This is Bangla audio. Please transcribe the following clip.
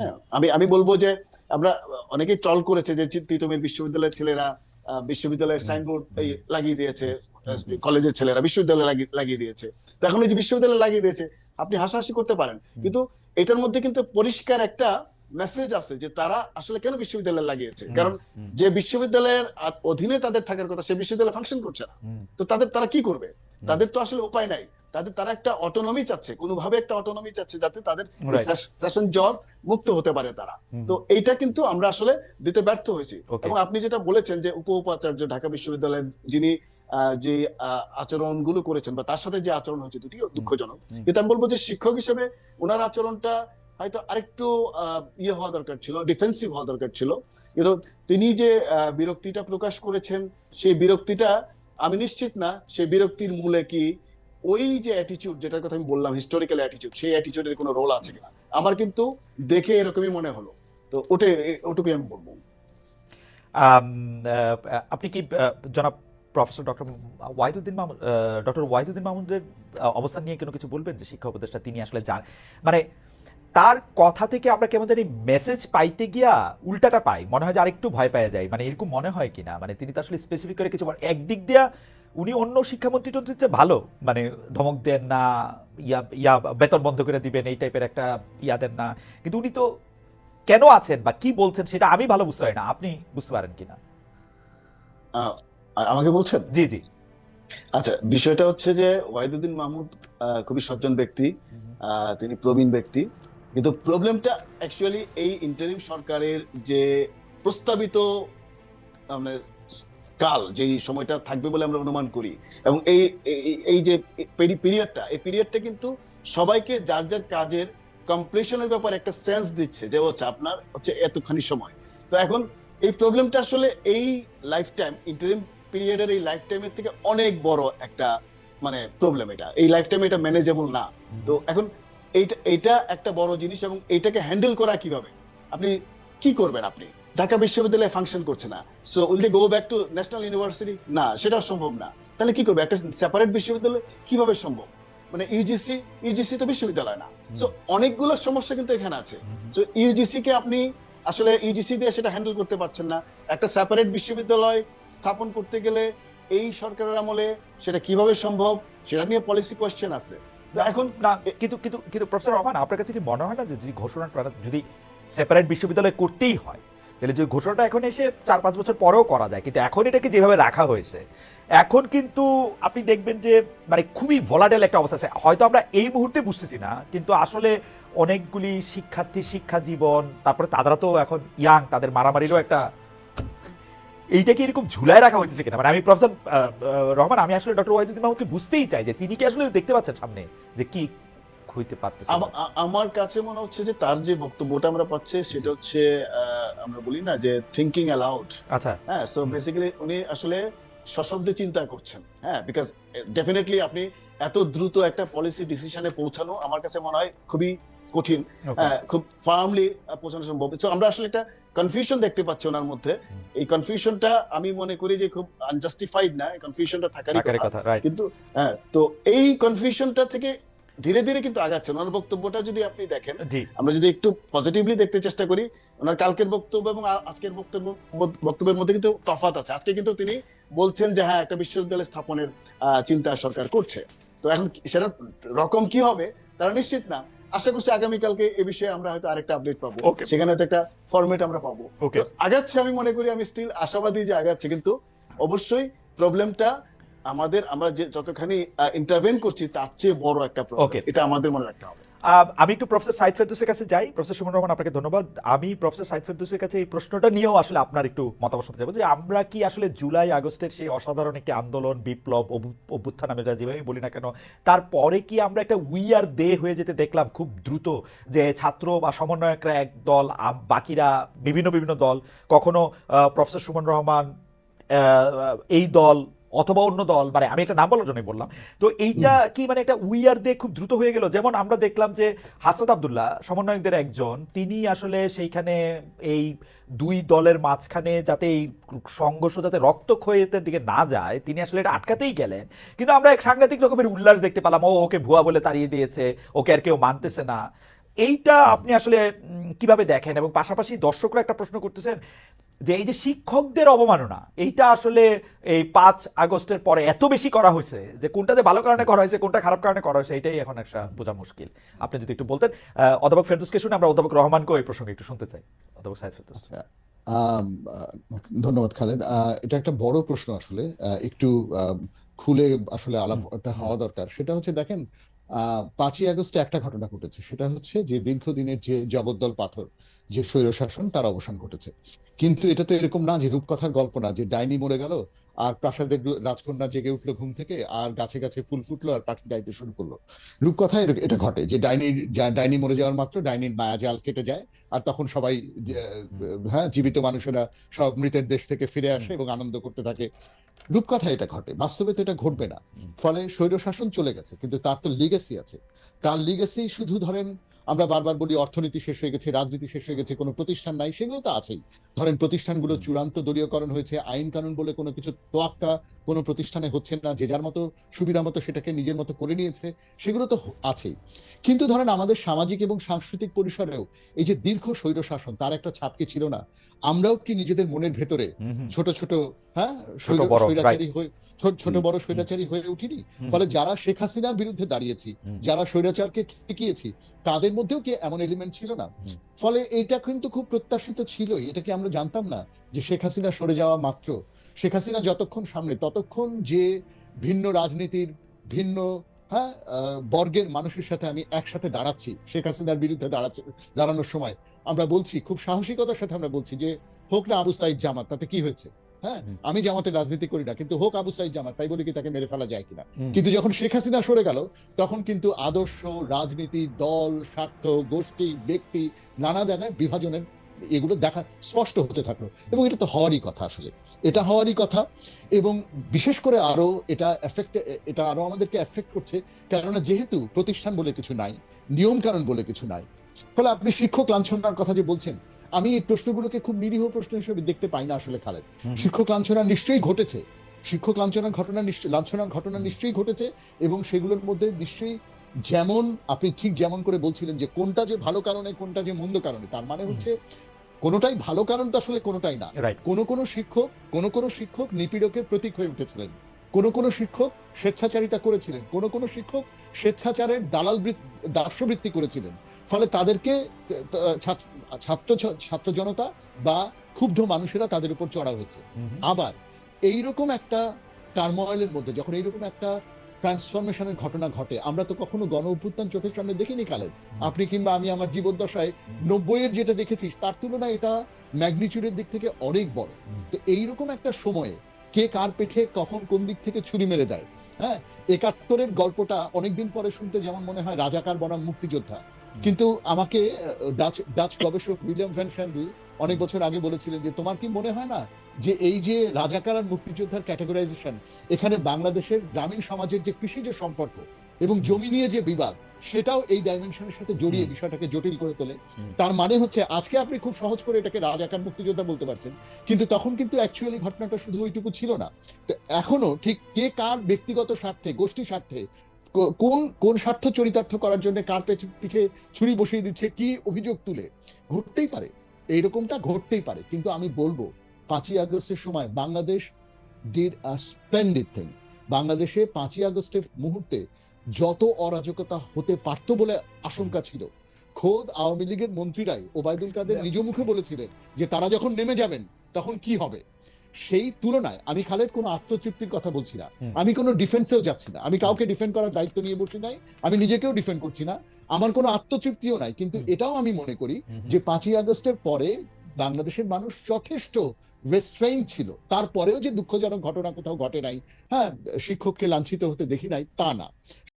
হ্যাঁ আমি আমি বলব যে আমরা অনেকেই ট্রল করেছে যে তিতুমির বিশ্ববিদ্যালয়ের ছেলেরা বিশ্ববিদ্যালয়ের সাইনবোর্ড লাগিয়ে দিয়েছে কলেজের ছেলেরা বিশ্ববিদ্যালয়ে লাগিয়ে- দিয়েছে। তো এখন এই যে বিশ্ববিদ্যালয়ে লাগিয়ে দিয়েছে আপনি হাসাহাসি করতে পারেন। কিন্তু এটার মধ্যে কিন্তু পরিষ্কার একটা মেসেজ আছে যে তারা আসলে কেন বিশ্ববিদ্যালয়ে লাগিয়েছে? কারণ যে বিশ্ববিদ্যালয়ের অধীনে তাদের থাকার কথা সে বিশ্ববিদ্যালয় ফাংশন করছে না। তো তাদের তারা কি করবে? তাদের তো আসলে উপায় নাই। তাদের তারা একটা অটোনমি চাচ্ছে কোনোভাবে একটা অটোনমি চাচ্ছে যাতে তাদের. সেশন জব মুক্ত হতে পারে তারা। তো এইটা কিন্তু আমরা আসলে দিতে ব্যর্থ হয়েছি। এবং আপনি যেটা বলেছেন যে উপ উপাচার্য ঢাকা বিশ্ববিদ্যালয়ের যিনি যে আচরণগুলো করেছেন বা তার সাথে যে আচরণ হয়েছে দুটিও দুঃখজনক। কিন্তু আমি বলব যে শিক্ষক হিসেবে ওনার আচরণটা হয়তো আরেকটু আহ, ইয়ে হওয়া দরকার ছিল ডিফেন্সিভ হওয়া দরকার ছিল। কিন্তু তিনি যে বিরক্তিটা প্রকাশ করেছেন সেই বিরক্তিটা আমি নিশ্চিত না সেই বিরক্তির মূলে কি ওই যে অ্যাটিচিউড যেটার কথা আমি বললাম হিস্টোরিক্যাল অ্যাটিটিউড সেই অ্যাটিটিউডের কোনো রোল আছে কিনা? আমার কিন্তু দেখে এরকমই মনে হলো। তো ওটাই ওটুকুই আমি বলব। আপনি কি জনাব professor doctor Wahiduddin Mahmud doctor Wahiduddin মাহমুদের অবস্থান নিয়ে কোনো কিছু বলবেন? যে শিক্ষা উপদেষ্টা তিনি আসলে জান মানে তার কথা থেকে আমরা কেমন জানি মেসেজ পাইতে গিয়া উল্টাটা পাই। মনে হয় যে আরেকটু ভয় পাওয়া যায়। মানে এরকম মনে হয় কিনা? মানে তিনি তো আসলে স্পেসিফিক করে কিছু একদিক দিয়া উনি অন্য শিক্ষামন্ত্রী টন্ত্রীর চেয়ে ভালো। মানে ধমক দেন না ইয়া ইয়া বেতন বন্ধ করে দিবেন এই টাইপের একটা ইয়া দেন না। কিন্তু উনি তো কেন আছেন বা কি বলছেন সেটা আমি ভালো বুঝতে পারি না। আপনি বুঝতে পারেন কিনা? আমাকে বলছেন? জি জি। আচ্ছা বিষয়টা হচ্ছে যে ওয়াহিদুদ্দিন মাহমুদ খুবই সজ্জন ব্যক্তি। তিনি প্রবীণ ব্যক্তি। কিন্তু প্রবলেমটা অ্যাকচুয়ালি এই ইন্টারিম সরকারের যে প্রস্তাবিত মানে কাল যেই সময়টা থাকবে বলে আমরা অনুমান করি এবং এই এই- এই যে পিরিয়ডটা এই পিরিয়ডটা কিন্তু সবাইকে যার যার কাজের কমপ্লিশনের ব্যাপারে একটা সেন্স দিচ্ছে যে হচ্ছে আপনার হচ্ছে এতখানি সময়। তো এখন এই প্রবলেমটা আসলে এই লাইফ টাইম ইন্টারিম পিরিয়ডের এই লাইফ টাইমের থেকে অনেক বড় একটা মানে প্রবলেম এটা। এই লাইফ টাইম এটা ম্যানেজেবল না। তো এখন এইটা এটা একটা বড় জিনিস এবং এটাকে হ্যান্ডেল করা কীভাবে? আপনি কি করবেন আপনি? ঢাকা বিশ্ববিদ্যালয়ে ফাংশন করছে না। So will they go back to national university না সেটা সম্ভব না। তাহলে কি করবে? একটা সেপারেট বিশ্ববিদ্যালয় কীভাবে সম্ভব? মানে ইউজিসি ইউজিসি তো বিশ্ববিদ্যালয় না। সো অনেকগুলো সমস্যা কিন্তু এখানে আছে। তো ইউজিসি কে আপনি আসলে ইউজিসি দিয়ে সেটা হ্যান্ডেল করতে পারছেন না। একটা সেপারেট বিশ্ববিদ্যালয় স্থাপন করতে গেলে এই সরকারের আমলে সেটা কীভাবে সম্ভব সেটা নিয়ে পলিসি কোয়েশ্চেন আছে। এখন না কিন্তু কিন্তু কিন্তু প্রফেসর রহমান, আপনার কাছে কি মনে হয় না যে যদি ঘোষণাটা যদি সেপারেট বিশ্ববিদ্যালয় করতেই হয়, তাহলে যে ঘোষণাটা এখন এসে চার পাঁচ বছর পরেও করা যায়, কিন্তু এখন এটাকে যেভাবে রাখা হয়েছে, এখন কিন্তু আপনি দেখবেন যে মানে খুবই ভলাডেল একটা অবস্থা আছে। হয়তো আমরা এই মুহূর্তে বুঝতেছি না, কিন্তু আসলে অনেকগুলি শিক্ষার্থী শিক্ষা জীবন তারপরে তারা তো এখন ইয়াং তাদের মারামারিরও একটা এইটা কি এরকম ঝুলায় রাখা হয়েছে কিনা? মানে আমি প্রফেসর রহমান আমি আসলে ডক্টর ওয়াহিদুদ্দিন মাহমুদকে বুঝতেই চাই যে তিনি কি আসলে দেখতে পাচ্ছেন সামনে যে কি হইতে পারতেছে আমার কাছে মনে হচ্ছে যে তার যে বক্তব্যটা আমরা পাচ্ছি সেটা হচ্ছে আমরা বলি না যে থিঙ্কিং অ্যালাউড আচ্ছা। হ্যাঁ সো বেসিক্যালি উনি আসলে সশব্দে চিন্তা করছেন। হ্যাঁ বিকজ ডেফিনেটলি আপনি এত দ্রুত একটা পলিসি ডিসিশনে পৌঁছানো আমার কাছে মনে হয় খুবই কঠিন হ্যাঁ, খুব ফার্মলি পৌঁছানো সম্ভব। তো আমরা আসলে একটা কনফিউশন দেখতে পাচ্ছি ওনার মধ্যে। এই কনফিউশনটা আমি মনে করি যে খুব আনজাস্টিফাইড না এই কনফিউশনটা থাকারই কথা। কিন্তু হ্যাঁ তো এই কনফিউশনটা থেকে ধীরে ধীরে কিন্তু আগাচ্ছে। ওনার বক্তব্যটা যদি আপনি দেখেন আমরা যদি একটু পজিটিভলি দেখতে চেষ্টা করি ওনার কালকের বক্তব্য এবং আজকের বক্তব্য বক্তব্যের মধ্যে কিন্তু তফাৎ আছে। আজকে কিন্তু তিনি বলছেন যে হ্যাঁ একটা বিশ্ববিদ্যালয় স্থাপনের চিন্তা সরকার করছে। তো এখন সেটা রকম কি হবে? তারা নিশ্চিত না। আশা করছি আগামীকালকে এ বিষয়ে আমরা হয়তো আরেকটা আপডেট পাবো. সেখানে হয়তো একটা ফরম্যাট আমরা পাবো। ওকে আগাচ্ছে আমি মনে করি আমি স্টিল আশাবাদী যে আগাচ্ছে কিন্তু অবশ্যই প্রবলেমটা আমাদের আমরা যে যতখানি ইন্টারভেন করছি তার চেয়ে বড় একটা প্রবলেম এটা আমাদের মনে রাখতে হবে। আমি একটু প্রফেসর সাইদ ফেরদৌসের কাছে যাই। প্রফেসর সুমন রহমান, আপনাকে ধন্যবাদ। আমি প্রফেসর সাইদ ফেরদৌসের কাছে এই প্রশ্নটা নিয়েও আসলে আপনার একটু মতামত শুনতে চাইব যে, আমরা কি আসলে জুলাই, আগস্টের সেই অসাধারণ একটি আন্দোলন, বিপ্লব অভ্যু- অভ্যুত্থান আমরা যেভাবে বলি না কেন, তারপরে কি আমরা একটা উইয়ার দে হয়ে যেতে দেখলাম খুব দ্রুত যে ছাত্র বা সমন্বয়করা এক দল বাকিরা বিভিন্ন বিভিন্ন দল? কখনো প্রফেসর সুমন রহমান এই দল অথবা অন্য দল মানে আমি একটা নাম বলার জন্যই বললাম। তো এইটা কি মানে একটা উইয়ার দিয়ে খুব দ্রুত হয়ে গেল? যেমন আমরা দেখলাম যে হাসনাত আবদুল্লাহ সমন্বয়কদের একজন তিনি আসলে সেইখানে এই দুই দলের মাঝখানে যাতে এই সংঘর্ষ যাতে রক্ত রক্তক্ষয়ের দিকে না যায় তিনি আসলে এটা আটকাতেই গেলেন। কিন্তু আমরা এক সাংঘাতিক রকমের উল্লাস দেখতে পেলাম ও ওকে ভুয়া বলে তাড়িয়ে দিয়েছে ওকে আর কেউ মানতেছে না। এইটা আপনি আসলে কীভাবে দেখেন? এবং পাশাপাশি দর্শকরা একটা প্রশ্ন করতেছেন যে এই যে শিক্ষকদের অবমাননা এইটা আসলে এই পাঁচ আগস্টের পরে এত বেশি করা হয়েছে যে কোনটা যে ভালো কারণে করা হয়েছে কোনটা খারাপ কারণে করা হয়েছে এটাই এখন একটা বোঝা মুশকিল। আপনি যদি একটু বলতেন অধ্যাপক ফেরদুসকে শুনে আমরা অধ্যাপক রহমানকেও এই প্রসঙ্গে একটু শুনতে চাই। অধ্যাপক সাইদ ফেরদুস। আচ্ছা ধন্যবাদ খালেদ। এটা একটা বড় প্রশ্ন আসলে একটু খুলে আসলে আলাপটা হওয়া দরকার। সেটা হচ্ছে দেখেন পাঁচই আগস্টে একটা ঘটনা ঘটেছে। সেটা হচ্ছে যে দীর্ঘদিনের যে জগদ্দল পাথর, যে স্বৈরশাসন, তার অবসান ঘটেছে। কিন্তু এটা তো এরকম না যে রূপকথার গল্প না, যে ডাইনি মরে গেল, আর প্রাসাদের রাজকন্যা জেগে উঠল ঘুম থেকে, আর গাছে গাছে ফুল ফুটলো, আর পাখি গাইতে শুরু করল। রূপকথায় এর- এটা ঘটে যে ডাইনির যা- ডাইনি মরে যাওয়ার মাত্র ডাইনির মায়া জাল কেটে যায়, আর তখন সবাই হ্যাঁ জীবিত মানুষেরা সব মৃতের দেশ থেকে ফিরে আসে এবং আনন্দ করতে থাকে। রূপকথা এটা ঘটে। বাস্তবে তো এটা ঘটবে না। ফলে স্বৈরশাসন চলে গেছে কিন্তু তার তো লিগেসি আছে। তার লিগেসি শুধু ধরেন আমরা বারবার বলি অর্থনীতি শেষ হয়ে গেছে রাজনীতি শেষ হয়ে গেছে কোনো প্রতিষ্ঠান নাই সেগুলো তো আছেই। ধরেন প্রতিষ্ঠানগুলো চূড়ান্ত দলীয়করণ হয়েছে আইন কানুন বলে কোনো কিছু তোয়াক্কা কোনো প্রতিষ্ঠানে হচ্ছে না যে যার মতো সুবিধা মতো সেটাকে নিজের মতো করে নিয়েছে সেগুলো তো আছেই। কিন্তু ধরেন আমাদের সামাজিক এবং সাংস্কৃতিক পরিসরেও এই যে দীর্ঘ স্বৈরশাসন তার একটা ছাপ কি ছিল না। আমরাও কি নিজেদের মনের ভেতরে ছোট ছোট হ্যাঁ? ছোট বড় স্বৈরাচারী হয়ে উঠিনি? ফলে যারা শেখ হাসিনার বিরুদ্ধে দাঁড়িয়েছি যারা স্বৈরাচারকে ঠেকিয়েছি তাদের মধ্যেও কি এমন এলিমেন্ট ছিল না? ফলে এটা কিন্তু খুব প্রত্যাশিত ছিলই। এটা কি আমরা জানতাম না যে শেখ হাসিনা সরে যাওয়া মাত্র? শেখ হাসিনা যতক্ষণ সামনে ততক্ষণ যে ভিন্ন রাজনীতির ভিন্ন হ্যাঁ বর্গের মানুষের সাথে আমি একসাথে দাঁড়াচ্ছি শেখ হাসিনার বিরুদ্ধে দাঁড়াচ্ছি দাঁড়ানোর সময় আমরা বলছি খুব সাহসিকতার সাথে আমরা বলছি যে হোক না আবু সাইদ জামাত তাতে কি হয়েছে? হ্যাঁ আমি জামাতের রাজনীতি করি না কিন্তু হোক আবু সাইদ জামাত তাই বলে কি তাকে মেরে ফেলা যায় কিনা? কিন্তু যখন শেখ হাসিনা সরে গেল তখন কিন্তু আদর্শ রাজনীতি দল স্বার্থ গোষ্ঠী ব্যক্তি নানা জায়গায় বিভাজনের এগুলো দেখা স্পষ্ট হতে থাকল। এবং এটা তো হওয়ারই কথা আসলে। এটা হওয়ারই কথা। এবং বিশেষ করে আরও এটা এফেক্ট এটা আরও আমাদেরকে এফেক্ট করছে কেননা যেহেতু প্রতিষ্ঠান বলে কিছু নাই নিয়ম কানুন বলে কিছু নাই ফলে আপনি শিক্ষক লাঞ্ছনার কথা যে বলছেন আমি এই প্রশ্নগুলোকে খুব নিরীহ প্রশ্ন হিসেবে দেখতে পাই না আসলে খালেদ। শিক্ষক লাঞ্ছনা নিশ্চয়ই ঘটেছে। শিক্ষক লাঞ্ছনার ঘটনা নিশ্চয় লাঞ্ছনার ঘটনা নিশ্চয়ই ঘটেছে এবং সেগুলোর মধ্যে নিশ্চয়ই যেমন আপনি ঠিক যেমন করে বলছিলেন যে কোনটা যে ভালো কারণে কোনটা যে মন্দ কারণে তার মানে হচ্ছে কোনোটাই ভালো কারণ তো আসলে কোনোটাই না। কোনো কোনো শিক্ষক কোনো কোনো শিক্ষক নিপীড়কের প্রতীক হয়ে উঠেছিলেন। কোনো কোনো শিক্ষক স্বেচ্ছাচারিতা করেছিলেন কোনো কোনো শিক্ষক স্বেচ্ছাচারের দালাল বৃত- দাস্যবৃত্তি করেছিলেন। ফলে তাদেরকে ছাত্র ছাত্র ছাত্র জনতা বা ক্ষুব্ধ মানুষেরা তাদের উপর চড়া হয়েছে। আবার এইরকম একটা টার্ময়েলের মধ্যে যখন এইরকম একটা ট্রান্সফরমেশনের ঘটনা ঘটে আমরা তো কখনো গণ অভ্যুত্থান চোখের সামনে দেখিনি কালেদ আপনি কিংবা আমি আমার জীবদ্দশায় নব্বইয়ের যেটা দেখেছি তার তুলনায় এটা ম্যাগনিচিউডের দিক থেকে অনেক বড়। তো এইরকম একটা সময়ে কে কার পেঠে কখন কোন দিক থেকে ছুরি মেরে দেয় হ্যাঁ? একাত্তরের গল্পটা অনেকদিন পরে শুনতে যেমন মনে হয় রাজাকার বনাম মুক্তিযোদ্ধা। কিন্তু আমাকে ডাচ ডাচ গবেষক উইলিয়াম ভ্যান স্যান্ডেল অনেক বছর আগে বলেছিলেন যে তোমার কি মনে হয় না যে এই যে রাজাকার আর মুক্তিযোদ্ধার ক্যাটেগরাইজেশন এখানে বাংলাদেশের গ্রামীণ সমাজের যে কৃষিজ সম্পর্ক এবং জমি নিয়ে যে বিবাদ সেটাও এই ডাইমেনশনের সাথে জড়িয়ে বিষয়টাকে জটিল করে তোলে। তার মানে হচ্ছে আজকে আপনি খুব সহজ করে এটাকে রাজাকার মুক্তিযোদ্ধা বলতে পারছেন। কিন্তু তখন কিন্তু অ্যাকচুয়ালি ঘটনাটা শুধু ওইটুকু ছিল না। তো এখনও ঠিক কে কার ব্যক্তিগত স্বার্থে গোষ্ঠী স্বার্থে কোন কোন স্বার্থ চরিতার্থ করার জন্য কার পিঠে ছুরি বসিয়ে দিচ্ছে কি অভিযোগ তুলে? ঘটতেই পারে। এইরকমটা ঘটতেই পারে। কিন্তু আমি বলব পাঁচই আগস্টের সময় Bangladesh did a splendid thing বাংলাদেশে পাঁচই আগস্টের মুহূর্তে যত অরাজকতা হতে পারত বলে আশঙ্কা ছিল। খোদ আওয়ামী লীগের মন্ত্রীরাই ওবায়দুল কাদের নিজ মুখে বলেছিলেন যে তারা যখন নেমে যাবেন তখন কি হবে? সেই তুলনায় আমি খালেদ কোনো আত্মতৃপ্তির কথা বলছি না। আমি কোনো ডিফেন্সেও যাচ্ছি না। আমি কাউকে ডিফেন্ড করার দায়িত্ব নিয়ে বসি নাই। আমি নিজেকেও ডিফেন্ড করছি না। আমার কোনো আত্মতৃপ্তিও নাই। কিন্তু এটাও আমি মনে করি যে পাঁচই আগস্টের পরে বাংলাদেশের মানুষ যথেষ্ট রেস্ট্রেইন ছিল। তারপরেও যে দুঃখজনক ঘটনা কোথাও ঘটে নাই হ্যাঁ শিক্ষককে লাঞ্ছিত হতে দেখি নাই তা না।